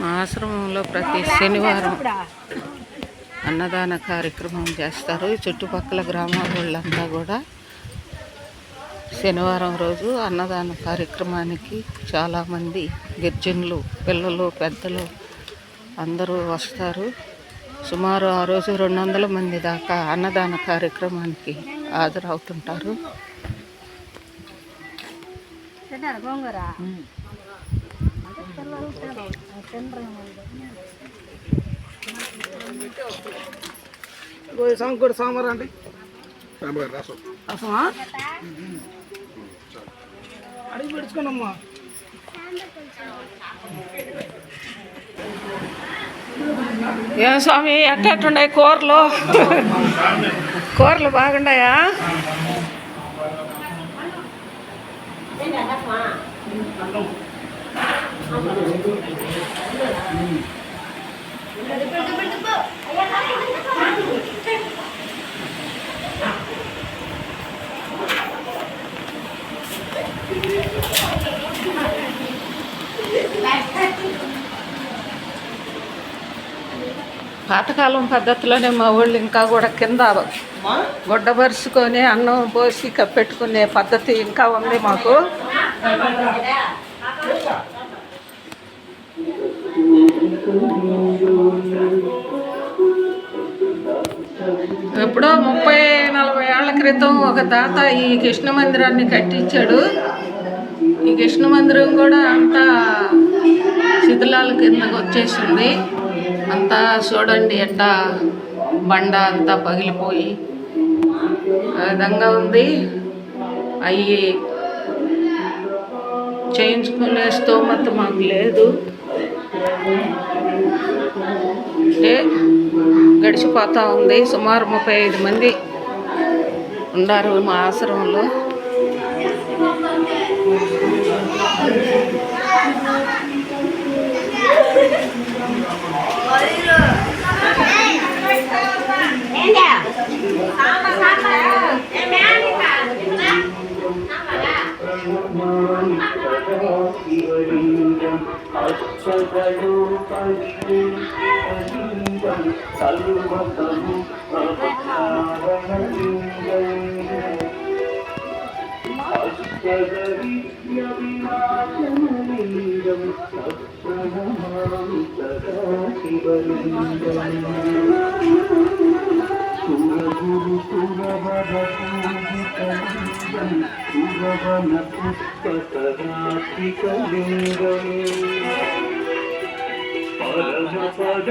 మా ఆశ్రమంలో ప్రతి శనివారం అన్నదాన కార్యక్రమం చేస్తారు. ఈ చుట్టుపక్కల గ్రామాల వాళ్ళంతా కూడా శనివారం రోజు అన్నదాన కార్యక్రమానికి చాలామంది గిరిజనులు పిల్లలు పెద్దలు అందరూ వస్తారు. సుమారు ఆ రోజు రెండు వందల మంది దాకా అన్నదాన కార్యక్రమానికి హాజరవుతుంటారు. సంకూడ సాంబార్ అండి సాంబార్ రసం రసమా అడిగి పెట్టుకోనమ్మా ఏం స్వామి ఎట్టెట్టున్నాయి కూరలు? కూరలు బాగున్నాయా? పాతకాలం పద్ధతిలోనే మా వాళ్ళు ఇంకా కూడా కింద గుడ్డ పరుచుకొని అన్నం పోసి కప్పెట్టుకునే పద్ధతి ఇంకా ఉంది మాకు. ఎప్పుడో ముప్పై నలభై ఏళ్ళ క్రితం ఒక తాత ఈ కృష్ణ మందిరాన్ని కట్టించాడు. ఈ కృష్ణ మందిరం కూడా అంతా శిథిలాల కిందకు వచ్చేసింది. అంతా చూడండి ఎట్టా బండ అంతా పగిలిపోయి ఆ విధంగా ఉంది. అవి చేయించుకునే స్తోమత మాకు లేదు. అంటే గడిచిపోతూ ఉంది. సుమారు ముప్పై ఐదు మంది ఉన్నారు మా ఆశ్రమంలో. शरीरम् अश्चयोपश्ये शरीरम् सर्वतमु अश्चगविद्यविराजमलिङ्गम् अक्षरमां सदा शिवलिङ्गम् सुरगुरुसुरभवतु పరమ పద